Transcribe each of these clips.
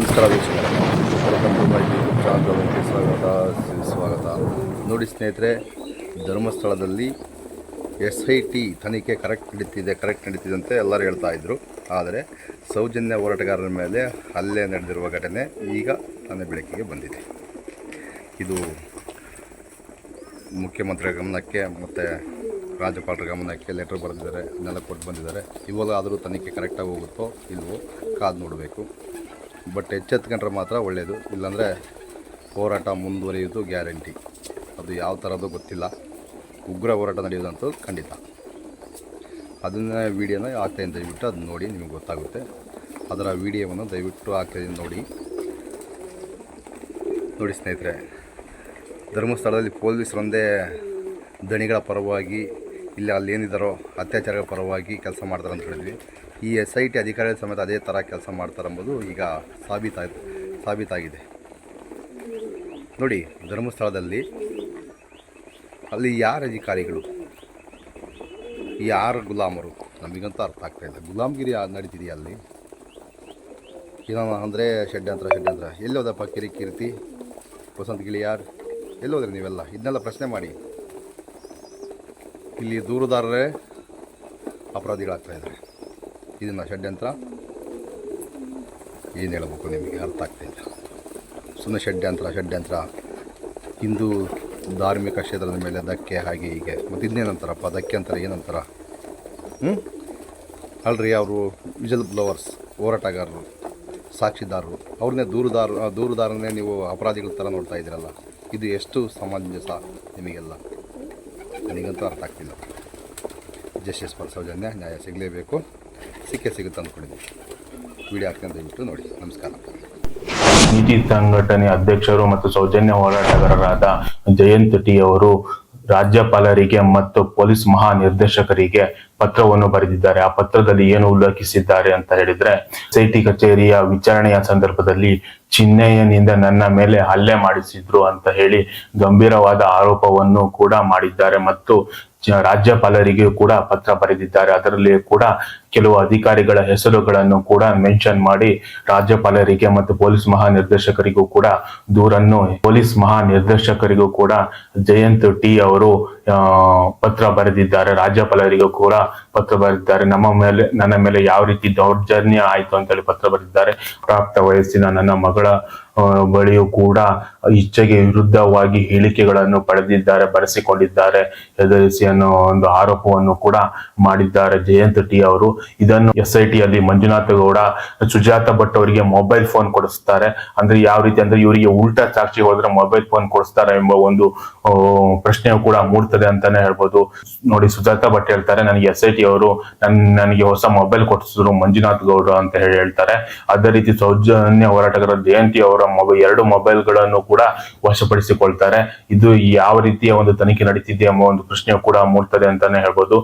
ನಮಸ್ಕಾರ ವೀಕ್ಷಕರೇ. ಸ್ವಾಗತ ಸ್ವಾಗತ. ನೋಡಿ ಸ್ನೇಹಿತರೆ, ಧರ್ಮಸ್ಥಳದಲ್ಲಿ ಎಸ್ ಐ ಟಿ ತನಿಖೆ ಕರೆಕ್ಟ್ ನಡೀತಿದೆ ಕರೆಕ್ಟ್ ನಡೀತಿದೆ ಅಂತ ಎಲ್ಲರೂ ಹೇಳ್ತಾ ಇದ್ರು. ಆದರೆ ಸೌಜನ್ಯ ಹೋರಾಟಗಾರರ ಮೇಲೆ ಹಲ್ಲೆ ನಡೆದಿರುವ ಘಟನೆ ಈಗ ನನ್ನ ಬೆಳಕಿಗೆ ಬಂದಿದೆ. ಇದು ಮುಖ್ಯಮಂತ್ರಿ ಗಮನಕ್ಕೆ ಮತ್ತು ರಾಜ್ಯಪಾಲರ ಗಮನಕ್ಕೆ ಲೆಟರ್ ಬರೆದಿದ್ದಾರೆ ನೆಲ ಕೊಟ್ಟು ಬಂದಿದ್ದಾರೆ. ಇವಾಗ ಆದರೂ ತನಿಖೆ ಕರೆಕ್ಟಾಗಿ ಹೋಗುತ್ತೋ ಇಲ್ವೋ ಕಾದು ನೋಡಬೇಕು. ಬಟ್ ಎಚ್ಚೆತ್ಕೊಂಡ್ರೆ ಮಾತ್ರ ಒಳ್ಳೆಯದು ಇಲ್ಲಾಂದರೆ ಹೋರಾಟ ಮುಂದುವರಿಯೋದು ಗ್ಯಾರಂಟಿ. ಅದು ಯಾವ ಥರದ್ದು ಗೊತ್ತಿಲ್ಲ. ಉಗ್ರ ಹೋರಾಟ ನಡೆಯೋದಂತೂ ಖಂಡಿತ. ಅದನ್ನ ವೀಡಿಯೋನ ಹಾಕ್ತಾಯಿದ್ದೀನಿ ದಯವಿಟ್ಟು ಅದನ್ನ ನೋಡಿ, ನಿಮಗೆ ಗೊತ್ತಾಗುತ್ತೆ. ಅದರ ವಿಡಿಯೋವನ್ನು ದಯವಿಟ್ಟು ಹಾಕ್ತಾಯಿದ್ದೀನಿ ನೋಡಿ. ನೋಡಿ ಸ್ನೇಹಿತರೆ, ಧರ್ಮಸ್ಥಳದಲ್ಲಿ ಪೊಲೀಸರೊಂದೇ ದಣಿಗಳ ಪರವಾಗಿ, ಇಲ್ಲ ಅಲ್ಲಿ ಏನಿದ್ದಾರೋ ಅತ್ಯಾಚಾರಗಳ ಪರವಾಗಿ ಕೆಲಸ ಮಾಡ್ತಾರೆ ಅಂತ ಹೇಳಿದ್ವಿ. ಈ ಎಸ್ ಐ ಟಿ ಅಧಿಕಾರಿಗಳ ಸಮೇತ ಅದೇ ಥರ ಕೆಲಸ ಮಾಡ್ತಾರೆ ಎಂಬುದು ಈಗ ಸಾಬೀತಾಯ್ತು, ಸಾಬೀತಾಗಿದೆ. ನೋಡಿ, ಧರ್ಮಸ್ಥಳದಲ್ಲಿ ಅಲ್ಲಿ ಯಾರು ಅಧಿಕಾರಿಗಳು? ಯಾರು ಗುಲಾಮರು? ನಮಗಂತೂ ಅರ್ಥ ಆಗ್ತಾ ಇಲ್ಲ. ಗುಲಾಮ್ಗಿರಿ ನಡೀತಿದೆಯಾ ಅಲ್ಲಿ? ಏನೋ ಅಂದರೆ ಷಡ್ಯಂತ್ರ ಷಡ್ಯಂತ್ರ. ಎಲ್ಲಿ ಹೋದಪ್ಪ ಕಿರಿ ಕೀರ್ತಿ? ವಸಂತ ಗಿಳಿಯಾರ್? ಎಲ್ಲಿ ಹೋದ್ರಿ ನೀವೆಲ್ಲ? ಇದನ್ನೆಲ್ಲ ಪ್ರಶ್ನೆ ಮಾಡಿ. ಇಲ್ಲಿ ದೂರದಾರರೇ ಅಪರಾಧಿಗಳಾಗ್ತಾ ಇದ್ದಾರೆ. ಇದನ್ನು ಷಡ್ಯಂತ್ರ. ಏನು ಹೇಳಬೇಕು ನಿಮಗೆ? ಅರ್ಥ ಆಗ್ತಿಲ್ಲ ಸುಮ್ಮನೆ ಷಡ್ಯಂತ್ರ ಷಡ್ಯಂತ್ರ. ಹಿಂದೂ ಧಾರ್ಮಿಕ ಕ್ಷೇತ್ರದ ಮೇಲೆ ಧಕ್ಕೆ, ಹಾಗೆ, ಹೀಗೆ. ಮತ್ತು ಇನ್ನೇನಂತಾರಪ್ಪ? ಧಕ್ಕೆ ಅಂತಾರೆ, ಏನಂತಾರ? ಹ್ಞೂ ಅಲ್ರಿ ಅವರು ವಿಜಲ್ ಬ್ಲವರ್ಸ್, ಹೋರಾಟಗಾರರು, ಸಾಕ್ಷಿದಾರರು. ಅವ್ರನ್ನೇ ದೂರುದಾರ, ದೂರುದಾರನ್ನೇ ನೀವು ಅಪರಾಧಿಗಳ ಥರ ನೋಡ್ತಾ ಇದ್ದೀರಲ್ಲ. ಇದು ಎಷ್ಟು ಸಮಂಜಸ ನಿಮಗೆಲ್ಲ? ನನಗಂತೂ ಅರ್ಥ ಆಗ್ತಿಲ್ಲ. ಜಸ್ಟಿಸ್ ಫಾರ್ ಸೌಜನ್ಯ ನ್ಯಾಯ ಸಿಗಲೇಬೇಕು. ಸಿಕ್ಕೇ ಸಿಗುತ್ತೆ ಅಂದ್ಕೊಂಡಿದ್ದೀನಿ. ವಿಡಿಯೋ ಹಾಕ್ಕೊಂಡು ದಯವಿಟ್ಟು ನೋಡಿ. ನಮಸ್ಕಾರ. ನೀತಿ ಸಂಘಟನೆ ಅಧ್ಯಕ್ಷರು ಮತ್ತು ಸೌಜನ್ಯ ಹೋರಾಟಗಾರರಾದ ಜಯಂತ್ ಟಿ ಅವರು ರಾಜ್ಯಪಾಲರಿಗೆ ಮತ್ತು ಪೊಲೀಸ್ ಮಹಾನಿರ್ದೇಶಕರಿಗೆ ಪತ್ರವನ್ನು ಬರೆದಿದ್ದಾರೆ. ಆ ಪತ್ರದಲ್ಲಿ ಏನು ಉಲ್ಲೇಖಿಸಿದ್ದಾರೆ ಅಂತ ಹೇಳಿದ್ರೆ ಸೈಟಿ ಕಚೇರಿಯ ವಿಚಾರಣೆಯ ಸಂದರ್ಭದಲ್ಲಿ ಚಿನ್ನಯ್ಯನಿಂದ ನನ್ನ ಮೇಲೆ ಹಲ್ಲೆ ಮಾಡಿಸಿದ್ರು ಅಂತ ಹೇಳಿ ಗಂಭೀರವಾದ ಆರೋಪವನ್ನು ಕೂಡ ಮಾಡಿದ್ದಾರೆ ಮತ್ತು ರಾಜ್ಯಪಾಲರಿಗೂ ರಾಜ್ಯಪಾಲರಿಗೆ ಕೂಡ ಪತ್ರ ಬರೆದಿದ್ದಾರೆ. ಅದರಲ್ಲಿ ಕೂಡ ಕೆಲವು ಅಧಿಕಾರಿಗಳ ಹೆಸರುಗಳನ್ನು ಕೂಡ ಮೆನ್ಷನ್ ಮಾಡಿ ರಾಜ್ಯಪಾಲರಿಗೆ ಮತ್ತು ಪೊಲೀಸ್ ಮಹಾನಿರ್ದೇಶಕರಿಗೂ ಕೂಡ ದೂರನ್ನು ಪೊಲೀಸ್ ಮಹಾನಿರ್ದೇಶಕರಿಗೂ ಕೂಡ ಜಯಂತ್ ಟಿ ಅವರು ಪತ್ರ ಬರೆದಿದ್ದಾರೆ. ರಾಜ್ಯಪಾಲರಿಗೂ ಕೂಡ ಪತ್ರ ಬರೆದಿದ್ದಾರೆ. ನಮ್ಮ ಮೇಲೆ, ನನ್ನ ಮೇಲೆ ಯಾವ ರೀತಿ ದೌರ್ಜನ್ಯ ಆಯ್ತು ಅಂತೇಳಿ ಪತ್ರ ಬರೆದಿದ್ದಾರೆ. ಪ್ರಾಪ್ತ ವಯಸ್ಸಿನ ನನ್ನ ಮಗಳ ಬಳಿಯೂ ಕೂಡ ಇಚ್ಛೆಗೆ ವಿರುದ್ಧವಾಗಿ ಹೇಳಿಕೆಗಳನ್ನು ಪಡೆದಿದ್ದಾರೆ, ಬರೆಸಿಕೊಂಡಿದ್ದಾರೆ, ಹೆದರಿಸಿ ಅನ್ನೋ ಒಂದು ಆರೋಪವನ್ನು ಕೂಡ ಮಾಡಿದ್ದಾರೆ ಜಯಂತ್ ಟಿ ಅವರು. ಇದನ್ನು ಎಸ್ ಐ ಟಿ ಅಲ್ಲಿ ಮಂಜುನಾಥ ಗೌಡ, ಸುಜಾತ ಭಟ್ ಅವರಿಗೆ ಮೊಬೈಲ್ ಫೋನ್ ಕೊಡಿಸ್ತಾರೆ. ಅಂದ್ರೆ ಯಾವ ರೀತಿ ಅಂದ್ರೆ ಇವರಿಗೆ ಉಲ್ಟಾ ಸಾಕ್ಷಿ ಹೋದ್ರೆ ಮೊಬೈಲ್ ಫೋನ್ ಕೊಡಿಸ್ತಾರೆ ಎಂಬ ಒಂದು ಪ್ರಶ್ನೆ ಕೂಡ ಮೂಡ್ತದೆ ಅಂತಾನೆ ಹೇಳ್ಬೋದು. ನೋಡಿ, ಸುಜಾತ ಭಟ್ ಹೇಳ್ತಾರೆ, ನನಗೆ ಎಸ್ ಐ ಟಿ ಅವರು ನನ್, ನನಗೆ ಹೊಸ ಮೊಬೈಲ್ ಕೊಡಿಸಿದ್ರು ಮಂಜುನಾಥ್ ಗೌಡ ಅಂತ ಹೇಳಿ ಹೇಳ್ತಾರೆ. ಅದೇ ರೀತಿ ಸೌಜನ್ಯ ಹೋರಾಟಗಾರ ಜಯಂತಿ ಅವರ ಮೊಬೈಲ್ ಎರಡು ಮೊಬೈಲ್ಗಳನ್ನು ಕೂಡ ವಶಪಡಿಸಿಕೊಳ್ತಾರೆ. ಇದು ಯಾವ ರೀತಿಯ ಒಂದು ತನಿಖೆ ನಡೀತಿದೆ ಎಂಬ ಒಂದು ಪ್ರಶ್ನೆ ಕೂಡ ಮೂಡ್ತದೆ ಅಂತಾನೆ ಹೇಳ್ಬೋದು.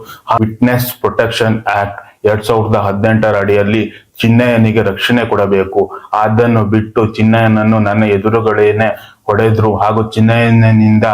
ವಿಟ್ನೆಸ್ ಪ್ರೊಟೆಕ್ಷನ್ ಆಕ್ಟ್ ಎರಡ್ ಸಾವಿರದ ಹದಿನೆಂಟರ ಅಡಿಯಲ್ಲಿ ಚಿನ್ನಯ್ಯನಿಗೆ ರಕ್ಷಣೆ ಕೊಡಬೇಕು. ಅದನ್ನು ಬಿಟ್ಟು ಚಿನ್ನಯ್ಯನನ್ನು ನನ್ನ ಎದುರುಗಳೇನೆ ಹೊಡೆದ್ರು ಹಾಗೂ ಚಿನ್ನಯ್ಯನಿಂದ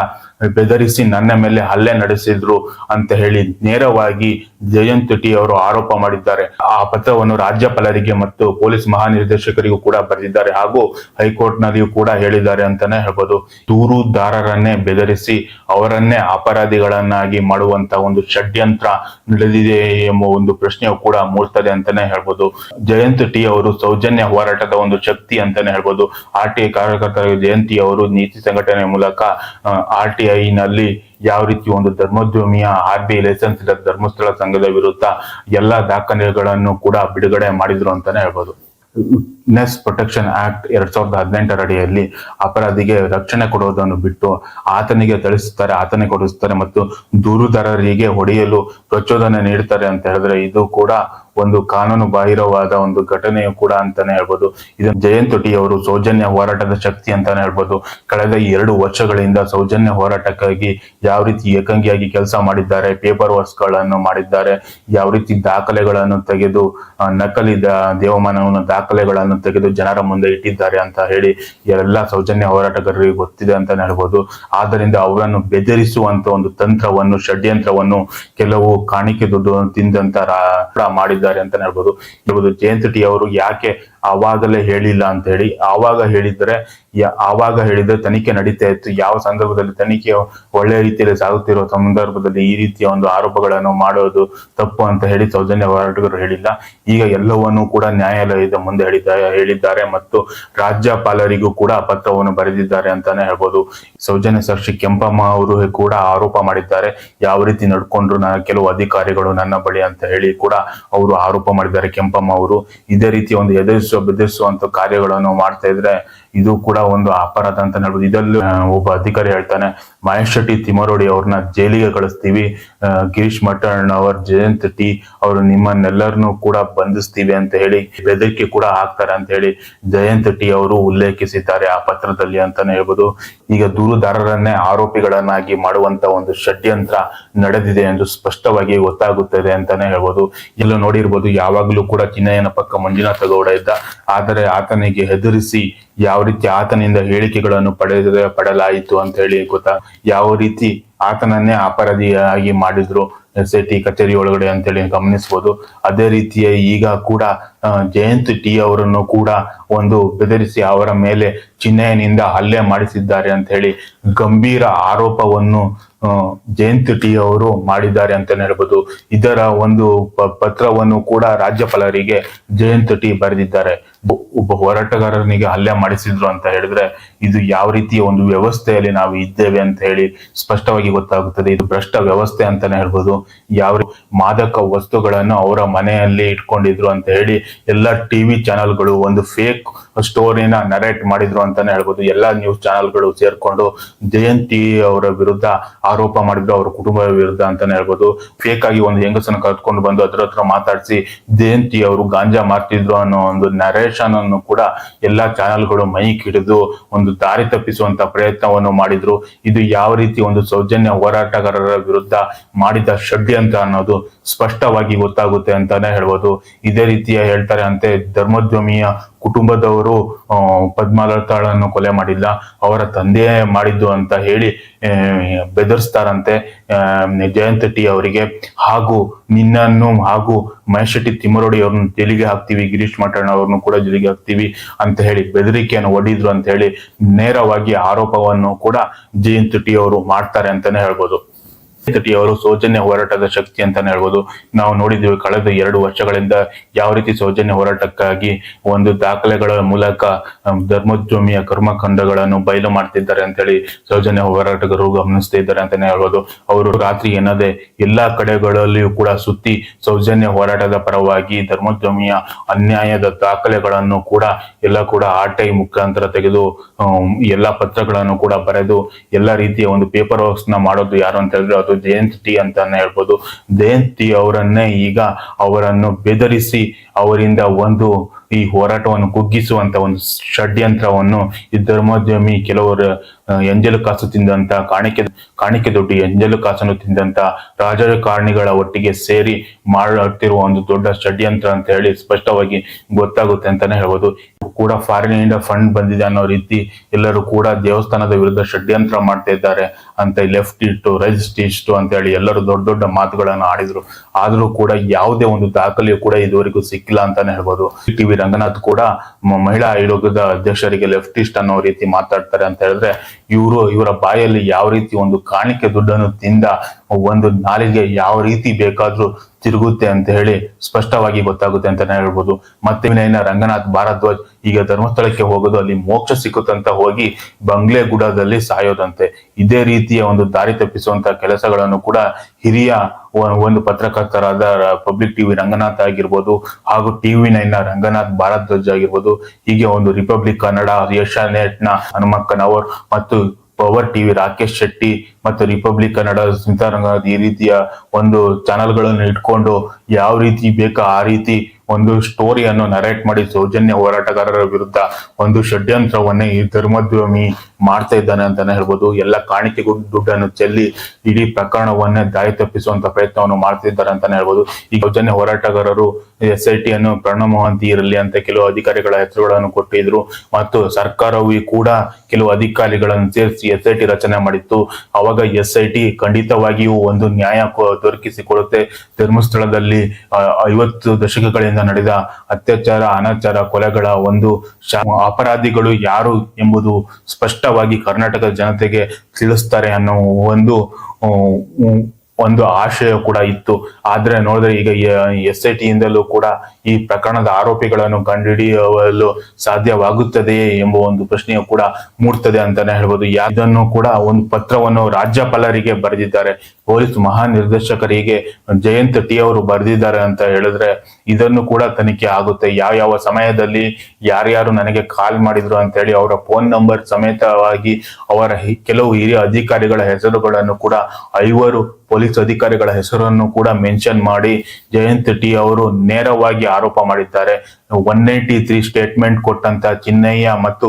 ಬೆದರಿಸಿ ನನ್ನ ಮೇಲೆ ಹಲ್ಲೆ ನಡೆಸಿದ್ರು ಅಂತ ಹೇಳಿ ನೇರವಾಗಿ ಜಯಂತ್ ಟಿ ಅವರು ಆರೋಪ ಮಾಡಿದ್ದಾರೆ. ಆ ಪತ್ರವನ್ನು ರಾಜ್ಯಪಾಲರಿಗೆ ಮತ್ತು ಪೊಲೀಸ್ ಮಹಾನಿರ್ದೇಶಕರಿಗೂ ಕೂಡ ಬರೆದಿದ್ದಾರೆ ಹಾಗೂ ಹೈಕೋರ್ಟ್ ನಲ್ಲಿಯೂ ಕೂಡ ಹೇಳಿದ್ದಾರೆ ಅಂತಾನೆ ಹೇಳ್ಬೋದು. ದೂರುದಾರರನ್ನೇ ಬೆದರಿಸಿ ಅವರನ್ನೇ ಅಪರಾಧಿಗಳನ್ನಾಗಿ ಮಾಡುವಂತ ಒಂದು ಷಡ್ಯಂತ್ರ ನಡೆದಿದೆ ಎಂಬ ಒಂದು ಪ್ರಶ್ನೆಯು ಕೂಡ ಮೂಡ್ತದೆ ಅಂತಾನೆ ಹೇಳ್ಬೋದು. ಜಯಂತ್ ಟಿ ಅವರು ಸೌಜನ್ಯ ಹೋರಾಟದ ಒಂದು ಶಕ್ತಿ ಅಂತಾನೆ ಹೇಳ್ಬೋದು. ಆರ್ ಟಿ ಕಾರ್ಯಕರ್ತರ ಜಯಂತಿ ಅವರು ನೀತಿ ಸಂಘಟನೆ ಮೂಲಕ ಆರ್ ಟಿ ಐ ನಲ್ಲಿ ಯಾವ ರೀತಿ ಒಂದು ಧರ್ಮೋದ್ಯಮಿಯ ಆರ್ ಬಿ ಲೈಸೆನ್ಸ್ ಇಲ್ಲದ ಧರ್ಮಸ್ಥಳ ಸಂಘದ ವಿರುದ್ಧ ಎಲ್ಲಾ ದಾಖಲೆಗಳನ್ನು ಕೂಡ ಬಿಡುಗಡೆ ಮಾಡಿದ್ರು ಅಂತಾನೆ ಹೇಳ್ಬೋದು. ನೆಸ್ ಪ್ರೊಟೆಕ್ಷನ್ ಆಕ್ಟ್ ಎರಡ್ ಸಾವಿರದ ಹದಿನೆಂಟರ ಅಡಿಯಲ್ಲಿ ಅಪರಾಧಿಗೆ ರಕ್ಷಣೆ ಕೊಡುವುದನ್ನು ಬಿಟ್ಟು ಆತನಿಗೆ ತಳಿಸುತ್ತಾರೆ ಆತನಿಗೆ ಕೊಡಿಸುತ್ತಾರೆ ಮತ್ತು ದೂರುದಾರರಿಗೆ ಹೊಡೆಯಲು ಪ್ರಚೋದನೆ ನೀಡುತ್ತಾರೆ ಅಂತ ಹೇಳಿದ್ರೆ ಇದು ಕೂಡ ಒಂದು ಕಾನೂನು ಬಾಹಿರವಾದ ಒಂದು ಘಟನೆಯು ಕೂಡ ಅಂತಾನೆ ಹೇಳ್ಬೋದು. ಇದನ್ನು ಜಯಂತ್ ಟಿ ಅವರು ಸೌಜನ್ಯ ಹೋರಾಟದ ಶಕ್ತಿ ಅಂತಾನೆ ಹೇಳ್ಬೋದು. ಕಳೆದ ಎರಡು ವರ್ಷಗಳಿಂದ ಸೌಜನ್ಯ ಹೋರಾಟಕ್ಕಾಗಿ ಯಾವ ರೀತಿ ಏಕಾಂಗಿಯಾಗಿ ಕೆಲಸ ಮಾಡಿದ್ದಾರೆ ಪೇಪರ್ ವರ್ಕ್ಸ್ಗಳನ್ನು ಮಾಡಿದ್ದಾರೆ, ಯಾವ ರೀತಿ ದಾಖಲೆಗಳನ್ನು ತೆಗೆದು ನಕಲಿ ದೇವಮಾನವನ್ನು ದಾಖಲೆಗಳನ್ನು ತೆಗೆದು ಜನರ ಮುಂದೆ ಇಟ್ಟಿದ್ದಾರೆ ಅಂತ ಹೇಳಿ ಎಲ್ಲ ಸೌಜನ್ಯ ಹೋರಾಟಗಾರರಿಗೆ ಗೊತ್ತಿದೆ ಅಂತಾನೆ ಹೇಳ್ಬೋದು. ಆದ್ದರಿಂದ ಅವರನ್ನು ಬೆದರಿಸುವಂತ ಒಂದು ತಂತ್ರವನ್ನು, ಷಡ್ಯಂತ್ರವನ್ನು ಕೆಲವು ಕಾಣಿಕೆ ದುಡ್ಡು ತಿಂದಂತ ಮಾಡಿದ್ದಾರೆ. ಮಾಡಿದ್ದಾರೆ ಅಂತಾನೆ ಹೇಳ್ಬೋದು. ಇರ್ಬೋದು ಜಯಂತ್ ಟಿ ಅವರು ಯಾಕೆ ಆವಾಗಲೇ ಹೇಳಿಲ್ಲ ಅಂತ ಹೇಳಿ, ಆವಾಗ ಹೇಳಿದ್ರೆ ಆವಾಗ ಹೇಳಿದ್ರೆ ತನಿಖೆ ನಡೀತಾ ಇತ್ತು. ಯಾವ ಸಂದರ್ಭದಲ್ಲಿ ತನಿಖೆ ಒಳ್ಳೆ ರೀತಿಯಲ್ಲಿ ಸಾಗುತ್ತಿರುವ ಸಂದರ್ಭದಲ್ಲಿ ಈ ರೀತಿಯ ಒಂದು ಆರೋಪಗಳನ್ನು ಮಾಡೋದು ತಪ್ಪು ಅಂತ ಹೇಳಿ ಸೌಜನ್ಯ ಹೋರಾಟಗಾರರು ಹೇಳಿಲ್ಲ. ಈಗ ಎಲ್ಲವನ್ನೂ ಕೂಡ ನ್ಯಾಯಾಲಯದ ಮುಂದೆ ಹೇಳಿದ, ಹೇಳಿದ್ದಾರೆ ಮತ್ತು ರಾಜ್ಯಪಾಲರಿಗೂ ಕೂಡ ಪತ್ರವನ್ನು ಬರೆದಿದ್ದಾರೆ ಅಂತಾನೆ ಹೇಳ್ಬೋದು. ಸೌಜನ್ಯ ಸಾಕ್ಷಿ ಕೆಂಪಮ್ಮ ಅವರು ಕೂಡ ಆರೋಪ ಮಾಡಿದ್ದಾರೆ. ಯಾವ ರೀತಿ ನಡ್ಕೊಂಡ್ರು ನನ್ನ ಕೆಲವು ಅಧಿಕಾರಿಗಳು ನನ್ನ ಬಳಿ ಅಂತ ಹೇಳಿ ಕೂಡ ಅವರು ಆರೋಪ ಮಾಡಿದ್ದಾರೆ ಕೆಂಪಮ್ಮ ಅವರು. ಇದೇ ರೀತಿ ಒಂದು ಎದುರಿಸುವ ಬೆದರಿಸುವಂತ ಕಾರ್ಯಗಳನ್ನು ಮಾಡ್ತಾ ಇದ್ರೆ ಇದು ಕೂಡ ಒಂದು ಅಪರಾಧ ಅಂತ ಹೇಳ್ಬೋದು. ಇದರಲ್ಲಿ ಒಬ್ಬ ಅಧಿಕಾರಿ ಹೇಳ್ತಾನೆ, ಮಹೇಶ್ ಶೆಟ್ಟಿ ತಿಮರೋಡಿ ಅವ್ರನ್ನ ಜೈಲಿಗೆ ಕಳಿಸ್ತೀವಿ. ಗಿರೀಶ್ ಅಣ್ಣ ಅವ್ರ, ಜಯಂತ್ ಟಿ ಅವರು ನಿಮ್ಮನ್ನೆಲ್ಲರನ್ನು ಕೂಡ ಬಂಧಿಸ್ತೀವಿ ಅಂತ ಹೇಳಿ, ಬೆದರಿಕೆ ಕೂಡ ಹಾಕ್ತಾರೆ ಅಂತ ಹೇಳಿ ಜಯಂತ್ ಟಿ ಅವರು ಉಲ್ಲೇಖಿಸಿದ್ದಾರೆ ಆ ಪತ್ರದಲ್ಲಿ ಅಂತಾನೆ ಹೇಳ್ಬೋದು. ಈಗ ದೂರುದಾರರನ್ನೇ ಆರೋಪಿಗಳನ್ನಾಗಿ ಮಾಡುವಂತ ಒಂದು ಷಡ್ಯಂತ್ರ ನಡೆದಿದೆ ಎಂದು ಸ್ಪಷ್ಟವಾಗಿ ಗೊತ್ತಾಗುತ್ತದೆ ಅಂತಾನೆ ಹೇಳ್ಬೋದು. ಎಲ್ಲ ನೋಡಿರ್ಬೋದು, ಯಾವಾಗ್ಲೂ ಕೂಡ ಚಿನ್ನಯ್ಯನ ಪಕ್ಕ ಮಂಜುನಾಥ ಗೌಡ ಇದ್ದ. ಆದರೆ ಆತನಿಗೆ ಹೆದರಿಸಿ ಯಾವ ರೀತಿ ಆತನಿಂದ ಹೇಳಿಕೆಗಳನ್ನು ಪಡೆದ ಪಡಲಾಯಿತು ಅಂತ ಹೇಳಿ ಗೊತ್ತಾ? ಯಾವ ರೀತಿ ಆತನನ್ನೇ ಅಪರಾಧಿಯಾಗಿ ಮಾಡಿದ್ರು ಎಸ್ ಐ ಟಿ ಕಚೇರಿ ಒಳಗಡೆ ಅಂತೇಳಿ ಗಮನಿಸಬಹುದು ಅದೇ ರೀತಿಯ ಈಗ ಕೂಡ ಜಯಂತ್ ಟಿ ಅವರನ್ನು ಕೂಡ ಒಂದು ಬೆದರಿಸಿ ಅವರ ಮೇಲೆ ಚಿಹ್ನೆಯಿಂದ ಹಲ್ಲೆ ಮಾಡಿಸಿದ್ದಾರೆ ಅಂತ ಹೇಳಿ ಗಂಭೀರ ಆರೋಪವನ್ನು ಜಯಂತ್ ಟಿ ಅವರು ಮಾಡಿದ್ದಾರೆ ಅಂತಾನೆ ಹೇಳ್ಬೋದು. ಇದರ ಒಂದು ಪತ್ರವನ್ನು ಕೂಡ ರಾಜ್ಯಪಾಲರಿಗೆ ಜಯಂತ್ ಟಿ ಬರೆದಿದ್ದಾರೆ. ಒಬ್ಬ- ಹೋರಾಟಗಾರನಿಗೆ ಹಲ್ಲೆ ಮಾಡಿಸಿದ್ರು ಅಂತ ಹೇಳಿದ್ರೆ ಇದು ಯಾವ ರೀತಿಯ ಒಂದು ವ್ಯವಸ್ಥೆಯಲ್ಲಿ ನಾವು ಇದ್ದೇವೆ ಅಂತ ಹೇಳಿ ಸ್ಪಷ್ಟವಾಗಿ ಗೊತ್ತಾಗುತ್ತದೆ. ಇದು ಭ್ರಷ್ಟ ವ್ಯವಸ್ಥೆ ಅಂತಾನೆ ಹೇಳ್ಬೋದು. ಯಾವ ಮಾದಕ ವಸ್ತುಗಳನ್ನು ಅವರ ಮನೆಯಲ್ಲಿ ಇಟ್ಕೊಂಡಿದ್ರು ಅಂತ ಹೇಳಿ ಎಲ್ಲ ಟಿವಿ ಚಾನೆಲ್ಗಳು ಒಂದು ಫೇಕ್ ಸ್ಟೋರಿನ ನರೇಟ್ ಮಾಡಿದ್ರು ಅಂತಾನೆ ಹೇಳ್ಬೋದು. ಎಲ್ಲಾ ನ್ಯೂಸ್ ಚಾನೆಲ್ಗಳು ಸೇರ್ಕೊಂಡು ಜಯಂತಿ ಅವರ ವಿರುದ್ಧ ಆರೋಪ ಮಾಡಿದ್ರು ಅವರ ಕುಟುಂಬದ ವಿರುದ್ಧ ಅಂತಾನೆ ಹೇಳ್ಬೋದು. ಫೇಕ್ ಆಗಿ ಒಂದು ಹೆಂಗಸನ್ನು ಕರ್ಕೊಂಡು ಬಂದು ಅದ್ರ ಹತ್ರ ಮಾತಾಡಿಸಿ ಜಯಂತಿ ಅವರು ಗಾಂಜಾ ಮಾರ್ತಿದ್ರು ಅನ್ನೋ ಒಂದು ನರೇಶನ್ ಅನ್ನು ಕೂಡ ಎಲ್ಲಾ ಚಾನೆಲ್ಗಳು ಮೈಕ್ ಹಿಡಿದು ಒಂದು ದಾರಿ ತಪ್ಪಿಸುವಂತ ಪ್ರಯತ್ನವನ್ನು ಮಾಡಿದ್ರು. ಇದು ಯಾವ ರೀತಿ ಒಂದು ಸೌಜನ್ಯ ಹೋರಾಟಗಾರರ ವಿರುದ್ಧ ಮಾಡಿದ ಷಡ್ಯಂತ್ರ ಅನ್ನೋದು ಸ್ಪಷ್ಟವಾಗಿ ಗೊತ್ತಾಗುತ್ತೆ ಅಂತಾನೆ ಹೇಳ್ಬೋದು. ಇದೇ ರೀತಿಯ ಹೇಳ್ತಾರೆ ಅಂತೆ, ಧರ್ಮೋದ್ಯಮಿಯ ಕುಟುಂಬದವರು ಪದ್ಮಲತಾಳನ್ನು ಕೊಲೆ ಮಾಡಿಲ್ಲ, ಅವರ ತಂದೆಯೇ ಮಾಡಿದ್ದು ಅಂತ ಹೇಳಿ ಬೆದರಿಸ್ತಾರಂತೆ ಜಯಂತ ಟಿ ಅವರಿಗೆ. ಹಾಗೂ ನಿನ್ನನ್ನು ಹಾಗೂ ಮಹೇಶ್ ಶೆಟ್ಟಿ ತಿಮ್ಮರೋಡಿ ಅವ್ರನ್ನ ಜೈಲಿಗೆ ಹಾಕ್ತೀವಿ, ಗಿರೀಶ್ ಮಠಣ್ಣ ಅವ್ರನ್ನು ಕೂಡ ಜೈಲಿಗೆ ಹಾಕ್ತೀವಿ ಅಂತ ಹೇಳಿ ಬೆದರಿಕೆಯನ್ನು ಒಡಿದ್ರು ಅಂತ ಹೇಳಿ ನೇರವಾಗಿ ಆರೋಪವನ್ನು ಕೂಡ ಜಯಂತ ಟಿ ಅವರು ಮಾಡ್ತಾರೆ ಅಂತಾನೆ ಹೇಳ್ಬೋದು. ಅವರು ಸೌಜನ್ಯ ಹೋರಾಟದ ಶಕ್ತಿ ಅಂತಾನೆ ಹೇಳ್ಬೋದು. ನಾವು ನೋಡಿದ್ದೀವಿ ಕಳೆದ ಎರಡು ವರ್ಷಗಳಿಂದ ಯಾವ ರೀತಿ ಸೌಜನ್ಯ ಹೋರಾಟಕ್ಕಾಗಿ ಒಂದು ದಾಖಲೆಗಳ ಮೂಲಕ ಧರ್ಮೋದ್ಯಮಿಯ ಕರ್ಮಕಾಂಡಗಳನ್ನು ಬಯಲು ಮಾಡ್ತಿದ್ದಾರೆ ಅಂತೇಳಿ ಸೌಜನ್ಯ ಹೋರಾಟಗಾರರು ಗಮನಿಸ್ತಾ ಇದ್ದಾರೆ ಅಂತಾನೆ ಹೇಳ್ಬೋದು. ಅವರು ರಾತ್ರಿ ಎನ್ನದೆ ಎಲ್ಲಾ ಕಡೆಗಳಲ್ಲಿಯೂ ಕೂಡ ಸುತ್ತಿ ಸೌಜನ್ಯ ಹೋರಾಟದ ಪರವಾಗಿ ಧರ್ಮೋದ್ಯಮಿಯ ಅನ್ಯಾಯದ ದಾಖಲೆಗಳನ್ನು ಕೂಡ ಎಲ್ಲ ಕೂಡ ಆಟೈ ಮುಖಾಂತರ ತೆಗೆದು ಎಲ್ಲಾ ಪತ್ರಗಳನ್ನು ಕೂಡ ಬರೆದು ಎಲ್ಲಾ ರೀತಿಯ ಒಂದು ಪೇಪರ್ ವರ್ಕ್ಸ್ನ ಮಾಡೋದು ಯಾರು ಅಂತ ಹೇಳಿದ್ರೆ ಅದು ಜಯಂತ್ ಜಯಂತಿ ಅಂತಾನೆ ಹೇಳ್ಬೋದು. ಜಯಂತಿ ಅವರನ್ನೇ ಈಗ ಅವರನ್ನು ಬೆದರಿಸಿ ಅವರಿಂದ ಒಂದು ಈ ಹೋರಾಟವನ್ನು ಕುಗ್ಗಿಸುವಂತ ಒಂದು ಷಡ್ಯಂತ್ರವನ್ನು ಈ ಧರ್ಮೋದ್ಯಮಿ ಕೆಲವರು ಎಂಜಲು ಕಾಸು ತಿಂದಂತ, ಕಾಣಿಕೆ ಕಾಣಿಕೆ ದುಡ್ಡು ಎಂಜಲು ಕಾಸನ್ನು ತಿಂದಂತ ರಾಜಕಾರಣಿಗಳ ಒಟ್ಟಿಗೆ ಸೇರಿ ಮಾಡುತ್ತಿರುವ ಒಂದು ದೊಡ್ಡ ಷಡ್ಯಂತ್ರ ಅಂತ ಹೇಳಿ ಸ್ಪಷ್ಟವಾಗಿ ಗೊತ್ತಾಗುತ್ತೆ ಅಂತಾನೆ ಹೇಳ್ಬೋದು. ಕೂಡ ಫಾರಿನ್ ಇಂದ ಫಂಡ್ ಬಂದಿದೆ ಅನ್ನೋ ರೀತಿ ಎಲ್ಲರೂ ಕೂಡ ದೇವಸ್ಥಾನದ ವಿರುದ್ಧ ಷಡ್ಯಂತ್ರ ಮಾಡ್ತಾ ಇದ್ದಾರೆ ಅಂತ ಲೆಫ್ಟ್ ಇಟ್ಟು ರೈಟ್ ಇಷ್ಟು ಅಂತ ಹೇಳಿ ಎಲ್ಲರೂ ದೊಡ್ಡ ದೊಡ್ಡ ಮಾತುಗಳನ್ನು ಆಡಿದ್ರು. ಆದ್ರೂ ಕೂಡ ಯಾವುದೇ ಒಂದು ದಾಖಲೆಯೂ ಕೂಡ ಇದುವರೆಗೂ ಸಿಕ್ಕಿಲ್ಲ ಅಂತಾನೆ ಹೇಳ್ಬೋದು. ಟಿ ವಿ ರಂಗನಾಥ್ ಕೂಡ ಮಹಿಳಾ ಆಯೋಗದ ಅಧ್ಯಕ್ಷರಿಗೆ ಲೆಫ್ಟಿಸ್ಟ್ ಅನ್ನೋ ರೀತಿ ಮಾತಾಡ್ತಾರೆ ಅಂತ ಹೇಳಿದ್ರೆ ಇವರು ಇವರ ಬಾಯಲ್ಲಿ ಯಾವ ರೀತಿ ಒಂದು ಕಾಣಿಕೆ ದುಡ್ಡನ್ನು ತಿಂದ ಒಂದು ನಾಲಿಗೆ ಯಾವ ರೀತಿ ಬೇಕಾದ್ರೂ ತಿರುಗುತ್ತೆ ಅಂತ ಹೇಳಿ ಸ್ಪಷ್ಟವಾಗಿ ಗೊತ್ತಾಗುತ್ತೆ ಅಂತಾನೆ ಹೇಳ್ಬೋದು. ಮತ್ತೆ ರಂಗನಾಥ್ ಭಾರದ್ವಾಜ್ ಈಗ ಧರ್ಮಸ್ಥಳಕ್ಕೆ ಹೋಗೋದು, ಅಲ್ಲಿ ಮೋಕ್ಷ ಸಿಕ್ಕುತ್ತಂತ ಹೋಗಿ ಬಂಗ್ಲೆಗೂಡದಲ್ಲಿ ಸಾಯೋದಂತೆ. ಇದೇ ರೀತಿಯ ಒಂದು ದಾರಿ ತಪ್ಪಿಸುವಂತ ಕೆಲಸಗಳನ್ನು ಕೂಡ ಹಿರಿಯ ಒಂದು ಪತ್ರಕರ್ತರಾದ ಪಬ್ಲಿಕ್ ಟಿವಿ ರಂಗನಾಥ್ ಆಗಿರ್ಬೋದು, ಹಾಗೂ ಟಿವಿ ನೈನ್ ರಂಗನಾಥ್ ಭಾರದ್ವಾಜ್ ಆಗಿರ್ಬೋದು, ಹೀಗೆ ಒಂದು ರಿಪಬ್ಲಿಕ್ ಕನ್ನಡ ಏಷ್ಯಾನೆಟ್ನ ಹನುಮಕ್ಕನವರ್ ಮತ್ತು ಪವರ್ ಟಿವಿ, ರಾಕೇಶ್ ಶೆಟ್ಟಿ ಮತ್ತು ರಿಪಬ್ಲಿಕ್ ಕನ್ನಡ, ಸ್ಮಿತಾ ಈ ರೀತಿಯ ಒಂದು ಚಾನೆಲ್ಗಳನ್ನು ಇಟ್ಕೊಂಡು ಯಾವ ರೀತಿ ಬೇಕೋ ಆ ರೀತಿ ಒಂದು ಸ್ಟೋರಿಯನ್ನು ನರೇಟ್ ಮಾಡಿ ಸೌಜನ್ಯ ಹೋರಾಟಗಾರರ ವಿರುದ್ಧ ಒಂದು ಷಡ್ಯಂತ್ರವನ್ನೇ ಈ ಧರ್ಮೋದ್ಯಮಿ ಮಾಡ್ತಾ ಇದ್ದಾನೆ ಅಂತಾನೆ ಹೇಳ್ಬೋದು. ಎಲ್ಲ ಕಾಣಿಕೆಗೂ ದುಡ್ಡನ್ನು ಚೆಲ್ಲಿ ಇಡೀ ಪ್ರಕರಣವನ್ನೇ ದಾರಿ ತಪ್ಪಿಸುವಂತ ಪ್ರಯತ್ನವನ್ನು ಮಾಡ್ತಿದ್ದಾರೆ ಅಂತಾನೆ ಹೇಳ್ಬೋದು. ಈ ಯೋಜನೆ ಹೋರಾಟಗಾರರು ಎಸ್ ಐ ಟಿ ಅನ್ನು ಪ್ರಣವ್ ಮೋಹಂತಿ ಇರಲಿ ಅಂತ ಕೆಲವು ಅಧಿಕಾರಿಗಳ ಹೆಸರುಗಳನ್ನು ಕೊಟ್ಟಿದ್ರು. ಮತ್ತು ಸರ್ಕಾರವು ಕೂಡ ಕೆಲವು ಅಧಿಕಾರಿಗಳನ್ನು ಸೇರಿಸಿ ಎಸ್ ಐ ಟಿ ರಚನೆ ಮಾಡಿತ್ತು. ಅವಾಗ ಎಸ್ ಐ ಟಿ ಖಂಡಿತವಾಗಿಯೂ ಒಂದು ನ್ಯಾಯ ದೊರಕಿಸಿಕೊಡುತ್ತೆ. ಧರ್ಮಸ್ಥಳದಲ್ಲಿ ಐವತ್ತು ದಶಕಗಳಿಂದ ನಡೆದ ಅತ್ಯಾಚಾರ, ಅನಾಚಾರ, ಕೊಲೆಗಳ ಒಂದು ಅಪರಾಧಿಗಳು ಯಾರು ಎಂಬುದು ಸ್ಪಷ್ಟವಾಗಿ ಕರ್ನಾಟಕದ ಜನತೆಗೆ ತಿಳಿಸ್ತಾರೆ ಅನ್ನೋ ಒಂದು ಒಂದು ಆಶಯ ಕೂಡ ಇತ್ತು. ಆದ್ರೆ ನೋಡಿದ್ರೆ ಈಗ ಎಸ್ ಐ ಟಿಯಿಂದಲೂ ಕೂಡ ಈ ಪ್ರಕರಣದ ಆರೋಪಿಗಳನ್ನು ಕಂಡುಹಿಡಿಯಲು ಸಾಧ್ಯವಾಗುತ್ತದೆಯೇ ಎಂಬ ಒಂದು ಪ್ರಶ್ನೆಯು ಕೂಡ ಮೂಡ್ತದೆ ಅಂತಾನೆ ಹೇಳ್ಬೋದು. ಇದನ್ನು ಕೂಡ ಒಂದು ಪತ್ರವನ್ನು ರಾಜ್ಯಪಾಲರಿಗೆ ಬರೆದಿದ್ದಾರೆ. ಪೊಲೀಸ್ ಮಹಾನಿರ್ದೇಶಕರಿಗೆ ಜಯಂತ್ ಟಿ ಅವರು ಬರೆದಿದ್ದಾರೆ ಅಂತ ಹೇಳಿದ್ರೆ ಇದನ್ನು ಕೂಡ ತನಿಖೆ ಆಗುತ್ತೆ. ಯಾವ ಯಾವ ಸಮಯದಲ್ಲಿ ಯಾರ್ಯಾರು ನನಗೆ ಕಾಲ್ ಮಾಡಿದ್ರು ಅಂತ ಹೇಳಿ ಅವರ ಫೋನ್ ನಂಬರ್ ಸಮೇತವಾಗಿ ಅವರ ಕೆಲವು ಹಿರಿಯ ಅಧಿಕಾರಿಗಳ ಹೆಸರುಗಳನ್ನು ಕೂಡ, ಐವರು ಪೊಲೀಸ್ ಅಧಿಕಾರಿಗಳ ಹೆಸರನ್ನು ಕೂಡ ಮೆನ್ಷನ್ ಮಾಡಿ ಜಯಂತ್ ಟಿ ಅವರು ನೇರವಾಗಿ ಆರೋಪ ಮಾಡಿದ್ದಾರೆ. ಒನ್ ಏಟಿ ತ್ರೀ ಸ್ಟೇಟ್ಮೆಂಟ್ ಕೊಟ್ಟಂತ ಚಿನ್ನಯ್ಯ ಮತ್ತು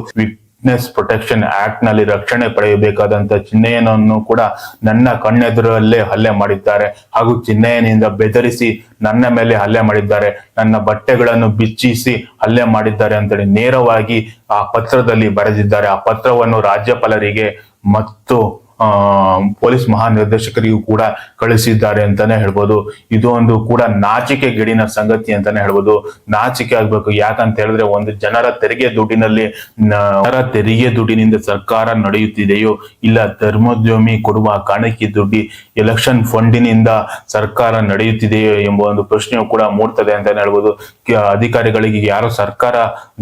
ವಿಟ್ನೆಸ್ ಪ್ರೊಟೆಕ್ಷನ್ ಆಕ್ಟ್ನಲ್ಲಿ ರಕ್ಷಣೆ ಪಡೆಯಬೇಕಾದಂತ ಚಿನ್ನಯ್ಯನನ್ನು ಕೂಡ ನನ್ನ ಕಣ್ಣೆದುರಲ್ಲೇ ಹಲ್ಲೆ ಮಾಡಿದ್ದಾರೆ. ಹಾಗೂ ಚಿನ್ನಯ್ಯನಿಂದ ಬೆದರಿಸಿ ನನ್ನ ಮೇಲೆ ಹಲ್ಲೆ ಮಾಡಿದ್ದಾರೆ. ನನ್ನ ಬಟ್ಟೆಗಳನ್ನು ಬಿಚ್ಚಿಸಿ ಹಲ್ಲೆ ಮಾಡಿದ್ದಾರೆ ಅಂತೇಳಿ ನೇರವಾಗಿ ಆ ಪತ್ರದಲ್ಲಿ ಬರೆದಿದ್ದಾರೆ. ಆ ಪತ್ರವನ್ನು ರಾಜ್ಯಪಾಲರಿಗೆ ಮತ್ತು ಪೊಲೀಸ್ ಮಹಾನಿರ್ದೇಶಕರಿಗೂ ಕೂಡ ಕಳಿಸಿದ್ದಾರೆ ಅಂತಾನೆ ಹೇಳ್ಬೋದು. ಇದು ಒಂದು ಕೂಡ ನಾಚಿಕೆ ಗಿಡಿನ ಸಂಗತಿ ಅಂತಾನೆ ಹೇಳ್ಬೋದು. ನಾಚಿಕೆ ಆಗ್ಬೇಕು. ಯಾಕಂತ ಹೇಳಿದ್ರೆ ಒಂದು ಜನರ ತೆರಿಗೆ ದುಡ್ಡಿನಲ್ಲಿ ಜನರ ತೆರಿಗೆ ದುಡ್ಡಿನಿಂದ ಸರ್ಕಾರ ನಡೆಯುತ್ತಿದೆಯೋ, ಇಲ್ಲ ಧರ್ಮೋದ್ಯಮಿ ಕೊಡುವ ಕಾಣಿಕೆ ದುಡ್ಡಿ ಎಲೆಕ್ಷನ್ ಫಂಡಿನಿಂದ ಸರ್ಕಾರ ನಡೆಯುತ್ತಿದೆಯೋ ಎಂಬ ಒಂದು ಪ್ರಶ್ನೆಯು ಕೂಡ ಮೂಡ್ತದೆ ಅಂತಾನೆ ಹೇಳ್ಬೋದು. ಅಧಿಕಾರಿಗಳಿಗೆ ಯಾರು ಸರ್ಕಾರ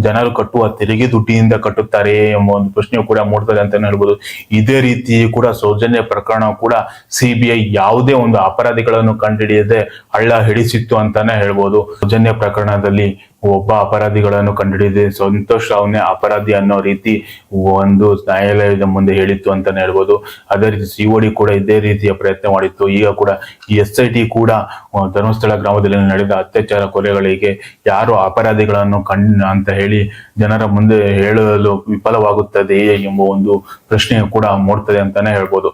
ಜನರು ಕಟ್ಟುವ ತೆರಿಗೆ ದುಡ್ಡಿನಿಂದ ಕಟ್ಟುತ್ತಾರೆ ಎಂಬ ಒಂದು ಪ್ರಶ್ನೆಯು ಕೂಡ ಮೂಡ್ತದೆ ಅಂತಾನೆ ಹೇಳ್ಬೋದು. ಇದೇ ರೀತಿ ಕೂಡ ಸೌಜನ್ಯ ಪ್ರಕರಣ ಕೂಡ ಸಿಬಿಐ ಯಾವುದೇ ಒಂದು ಅಪರಾಧಿಗಳನ್ನು ಕಂಡುಹಿಡಿಯದೆ ಹಳ್ಳ ಹಿಡಿಸಿತ್ತು ಅಂತಾನೆ ಹೇಳ್ಬೋದು. ಸೌಜನ್ಯ ಪ್ರಕರಣದಲ್ಲಿ ಒಬ್ಬ ಅಪರಾಧಿಗಳನ್ನು ಕಂಡುಹಿಡಿದೆ ಸಂತೋಷ್ ರಾವ್ನೇ ಅಪರಾಧಿ ಅನ್ನೋ ರೀತಿ ಒಂದು ನ್ಯಾಯಾಲಯದ ಮುಂದೆ ಹೇಳಿತ್ತು ಅಂತಾನೆ ಹೇಳ್ಬೋದು. ಅದೇ ರೀತಿ ಸಿಒಡಿ ಕೂಡ ಇದೇ ರೀತಿಯ ಪ್ರಯತ್ನ ಮಾಡಿತ್ತು. ಈಗ ಕೂಡ ಎಸ್ ಐ ಟಿ ಕೂಡ ಧರ್ಮಸ್ಥಳ ಗ್ರಾಮದಲ್ಲಿ ನಡೆದ ಅತ್ಯಾಚಾರ ಕೊಲೆಗಳಿಗೆ ಯಾರು ಅಪರಾಧಿಗಳನ್ನು ಕಣ್, ಅಂತ ಹೇಳಿ ಜನರ ಮುಂದೆ ಹೇಳಲು ವಿಫಲವಾಗುತ್ತದೆಯೇ ಎಂಬ ಒಂದು ಪ್ರಶ್ನೆ ಕೂಡ ಮೂಡ್ತದೆ ಅಂತಾನೆ ಹೇಳ್ಬೋದು.